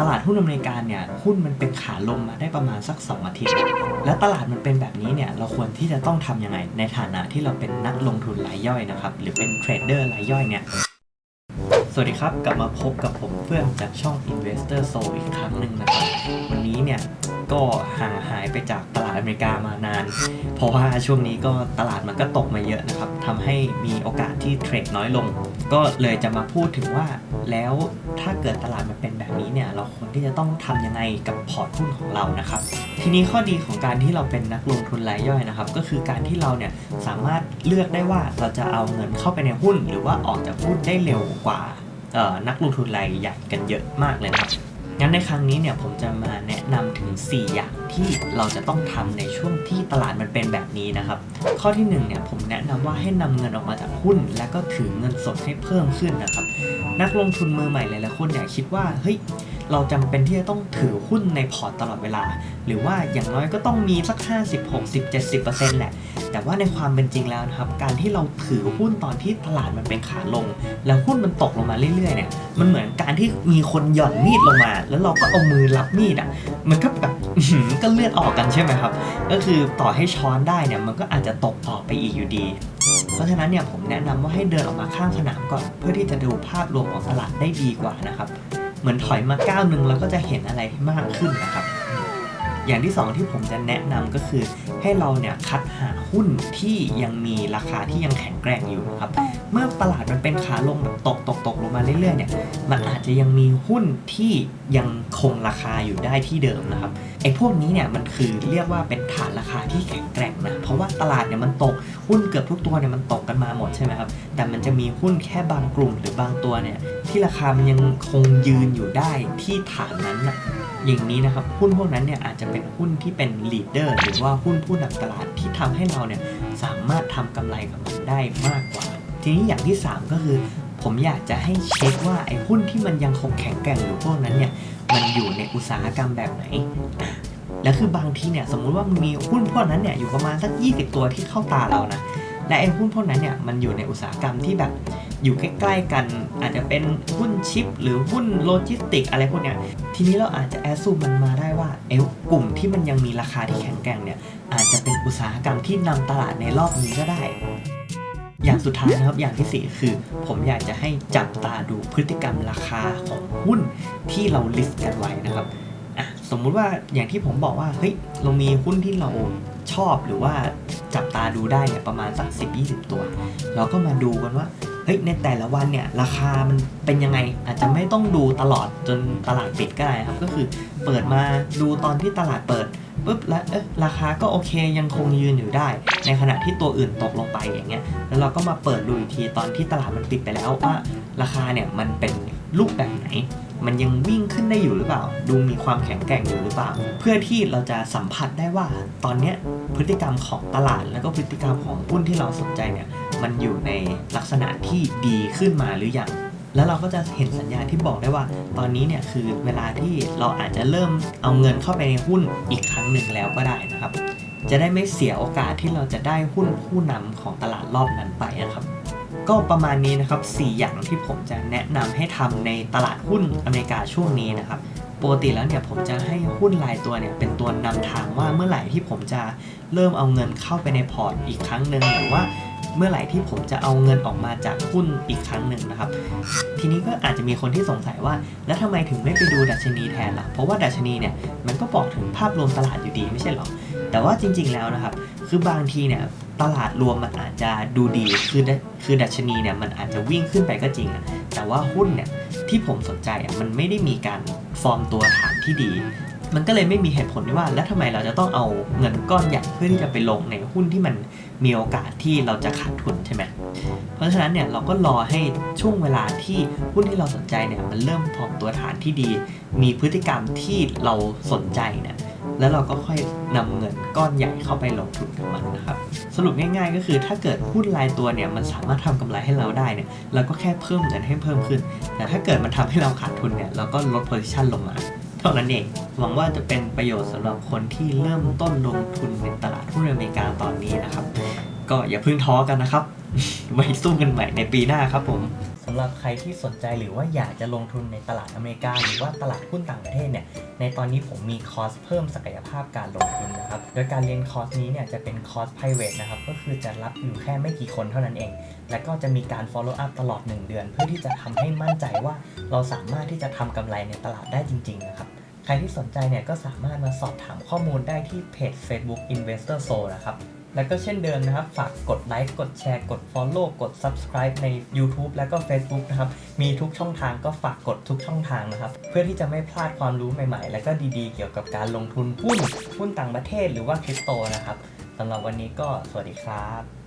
ตลาดหุ้นอเมริกาเนี่ยหุ้นมันเป็นขาลงมาได้ประมาณสัก 2 อาทิตย์ และตลาดมันเป็นแบบนี้เนี่ยเราควรที่จะต้องทำยังไง ในฐานะที่เราเป็นนักลงทุนรายย่อยนะครับ หรือเป็นเทรดเดอร์รายย่อยเนี่ยสวัสดีครับ กลับมาพบกับผมเพื่อนจากช่อง Investor Soul อีกครั้งหนึ่งนะครับ วันนี้เนี่ย ก็ห่างหายไปจากตลาดอเมริกามานาน เพราะว่าช่วงนี้ก็ตลาดมันก็ตกมาเยอะนะครับทำให้มีโอกาสที่เทรดน้อยลง ก็เลยจะมาพูดถึงว่าแล้วถ้าเกิดตลาดมันเป็นแบบนี้เนี่ยเราควรที่จะต้องทำยังไงกับพอร์ตหุ้นของเรานะครับ ทีนี้ข้อดีของการที่เราเป็นนักลงทุนรายย่อยนะครับ ก็คือการที่เราเนี่ยสามารถเลือกได้ว่าเราจะเอาเงินเข้าไปในหุ้น หรือว่าออกจากหุ้นได้เร็วกว่านักลงทุนรายใหญ่กันเยอะมากเลยนะครับ งั้นในครั้งนี้เนี่ยผมจะมาแนะนำถึง 4 อย่างที่เราจะต้องทำในช่วงที่ตลาดมันเป็นแบบนี้นะครับ ข้อที่1เนี่ยผมแนะนำว่าให้นำเงินออกมาจากหุ้น แล้วก็ถือเงินสดให้เพิ่มขึ้นนะครับ นักลงทุนมือใหม่หลายๆคนเนี่ยคิดว่าเฮ้ย เราจำเป็นที่จะต้องถือหุ้นในพอร์ตตลอดเวลา หรือว่าอย่างน้อยก็ต้องมีสัก 50 60 70 แหละ แต่ว่าในความเป็นจริงแล้วนะครับ การที่เราถือหุ้นตอนที่ตลาดมันเป็นขาลง แล้วหุ้นมันตกลงมาเรื่อยๆเนี่ย มันเหมือนการที่มีคนหย่อนมีดลงมา แล้วเราก็เอามือรับมีดอะ มันก็แบบก็เลือดออกกันใช่ไหมครับ ก็คือต่อให้ช้อนได้เนี่ย มันก็อาจจะตกต่อไปอีกอยู่ดี เพราะฉะนั้นเนี่ยผมแนะนำว่าให้เดินออกมาข้างสนามก่อน เพื่อที่จะดูภาพรวมของตลาดได้ดีกว่านะครับ เหมือนถอยมาก้าวหนึ่งเราก็จะเห็นอะไรมากขึ้นนะครับ อย่างที่สองที่ผมจะแนะนำก็คือ ให้เราเนี่ยคัดหาหุ้นที่ยังมีราคาที่ยังแข็งแกร่งอยู่นะครับ เมื่อตลาดมันเป็นขาลงแบบตกตกตกลงมาเรื่อยๆเนี่ยมันอาจจะยังมีหุ้นที่ยังคงราคาอยู่ได้ที่เดิมนะครับ อ้พวกนี้เนี่ยมันคือเรียกว่าเป็นฐานราคาที่แข็งแกร่งนะเพราะว่าตลาดเนี่ยมันตกหุ้นเกือบทุกตัวเนี่ยมันตกกันมาหมดใช่ไหมครับแต่มันจะมีหุ้นแค่บางกลุ่มหรือบางตัวเนี่ยที่ราคามันยังคงยืนอยู่ได้ที่ฐานนั้นนะอย่างนี้นะครับหุ้นพวกนั้นเนี่ยอาจจะเป็นหุ้นที่เป็นลีดเดอร์หรือว่าหุ้นผู้นำตลาดที่ทำให้เราเนี่ยสามารถทำกำไรกับมันได้มากกว่า ทีนี้อย่างที่ 3 ก็คือ ผมอยากจะให้เช็คว่าไอ้หุ้นที่มันยังคงแข็งแกร่งอยู่พวกนั้นเนี่ย มันอยู่ในอุตสาหกรรมแบบไหนแล้วคือบางทีเนี่ยสมมุติว่ามันมีหุ้นพวกนั้นเนี่ยอยู่ประมาณสัก 20 ตัวที่เข้าตาเรานะและไอ้หุ้นพวกนั้นเนี่ยมันอยู่ในอุตสาหกรรมที่แบบอยู่ใกล้ๆกัน อาจจะเป็นหุ้นชิป หรือหุ้นโลจิสติก อะไรพวกเนี้ยทีนี้เราอาจจะแอสซูมมันมาได้ว่าเอ้กลุ่มที่มันยังมีราคาที่แข็งแกร่งเนี่ยอาจจะเป็นอุตสาหกรรมที่นำตลาดในรอบนี้ก็ได้ อย่างสุดท้ายนะครับอย่างทีสี่ 4 คือ ผมอยากจะให้จับตาดูพฤติกรรมราคาของหุ้นที่เราลิสต์กันไว้นะครับอะสมมุติว่าอย่างที่ผมบอกว่าเฮ้ยเรามีหุ้นที่เราชอบหรือว่าจับตาดูได้เนี่ยประมาณสัก10-20 ตัว เราก็มาดูกันว่าเฮ้ยในแต่ละวันเนี่ยราคามันเป็นยังไงอาจจะไม่ต้องดูตลอดจนตลาดปิดก็ได้ครับ ก็คือเปิดมาดูตอนที่ตลาดเปิด ปุ๊บแล้วเอ๊ะราคาก็โอเคยังคงยืนอยู่ได้ ในขณะที่ตัวอื่นตกลงไปอย่างเงี้ยแล้วเราก็มาเปิดดูอีกทีตอนที่ตลาดมันปิดไปแล้วว่าราคาเนี่ยมันเป็นรูปแบบไหน มันยังวิ่งขึ้นได้อยู่หรือเปล่า ดูมีความแข็งแกร่งอยู่หรือเปล่า เพื่อที่เราจะสัมผัสได้ว่าตอนเนี้ยพฤติกรรมของตลาดแล้วก็พฤติกรรมของหุ้นที่เราสนใจเนี่ยมันอยู่ในลักษณะที่ดีขึ้นมาหรือยัง แล้วเราก็จะเห็นสัญญาณที่บอกได้ว่า ตอนนี้เนี่ยคือเวลาที่เราอาจจะเริ่มเอาเงินเข้าไปในหุ้นอีกครั้งหนึ่งแล้วก็ได้นะครับ จะได้ไม่เสียโอกาสที่เราจะได้หุ้นผู้นำของตลาดรอบนั้นไปนะครับ ก็ประมาณนี้นะครับ 4 อย่างที่ผมจะแนะนำให้ทำในตลาดหุ้นอเมริกาช่วงนี้นะครับปกติแล้วเนี่ยผมจะให้หุ้นรายตัวเนี่ยเป็นตัวนำทางว่าเมื่อไหร่ที่ผมจะเริ่มเอาเงินเข้าไปในพอร์ตอีกครั้งหนึ่งหรือว่า เมื่อไหร่ที่ผมจะเอาเงินออกมาจากหุ้นอีกครั้งหนึ่งนะครับ ทีนี้ก็อาจจะมีคนที่สงสัยว่า แล้วทำไมถึงไม่ไปดูดัชนีแทนล่ะ เพราะว่าดัชนีเนี่ยมันก็บอกถึงภาพรวมตลาดอยู่ดีไม่ใช่หรอ แต่ว่าจริง ๆแล้วนะครับ คือบางทีเนี่ยตลาดรวมมันอาจจะดูดีคือคือดัชนีเนี่ยมันอาจจะวิ่งขึ้นไปก็จริงอะแต่ว่าหุ้นเนี่ยที่ผมสนใจอะมันไม่ได้มีการฟอร์มตัวฐานที่ดี มันก็เลยไม่มีเหตุผลที่ว่าแล้วทำไมเราจะต้องเอาเงินก้อนใหญ่เพื่อที่จะไปลงในหุ้นที่มันมีโอกาสที่เราจะขาดทุนใช่ไหมเพราะฉะนั้นเนี่ยเราก็รอให้ช่วงเวลาที่หุ้นที่เราสนใจเนี่ยมันเริ่มฟอร์มตัวฐานที่ดี มีพฤติกรรมที่เราสนใจเนี่ยแล้วเราก็ค่อยนำเงินก้อนใหญ่เข้าไปลงทุนกับมันนะครับสรุปง่ายๆ ก็คือถ้าเกิดหุ้นรายตัวเนี่ยมันสามารถทำกำไรให้เราได้เนี่ยเราก็แค่เพิ่มเงินให้เพิ่มขึ้น แต่ถ้าเกิดมันทำให้เราขาดทุนเนี่ยเราก็ลด position ลงมา ท่านั้นเอง หวังว่าจะเป็นประโยชน์สำหรับคนที่เริ่มต้นลงทุนในตลาดหุ้นอเมริกาตอนนี้นะครับ ก็อย่าเพิ่งท้อกันนะครับ ไว้สู้กันใหม่ในปีหน้าครับผมสำหรับใครที่สนใจหรือว่าอยากจะลงทุนในตลาดอเมริกา หรือว่าตลาดหุ้นต่างประเทศเนี่ย ในตอนนี้ผมมีคอร์สเพิ่มศักยภาพการลงทุนนะครับ โดยการเรียนคอร์สนี้เนี่ยจะเป็นคอร์ส private นะครับ ก็คือจะรับอยู่แค่ไม่กี่คนเท่านั้นเอง และก็จะมีการ follow up ตลอด 1 เดือน เพื่อที่จะทำให้มั่นใจว่าเราสามารถที่จะทำกำไรในตลาดได้จริง ๆ นะครับ ใครที่สนใจเนี่ยก็สามารถมาสอบถามข้อมูลได้ที่เพจ Facebook Investor s o นะครับแล้วก็เช่นเดิมนะครับ ฝากกดไลค์กดแชร์กด Follow กด Subscribe ใน YouTube แล้วก็ Facebook นะครับ มีทุกช่องทางก็ฝากกดทุกช่องทางนะครับ เพื่อที่จะไม่พลาดความรู้ใหม่ๆ แล้วก็ดีๆ เกี่ยวกับการลงทุนหุ้นหุ้นต่างประเทศหรือว่าคริปโตนะครับสำหรับวันนี้ก็สวัสดีครับ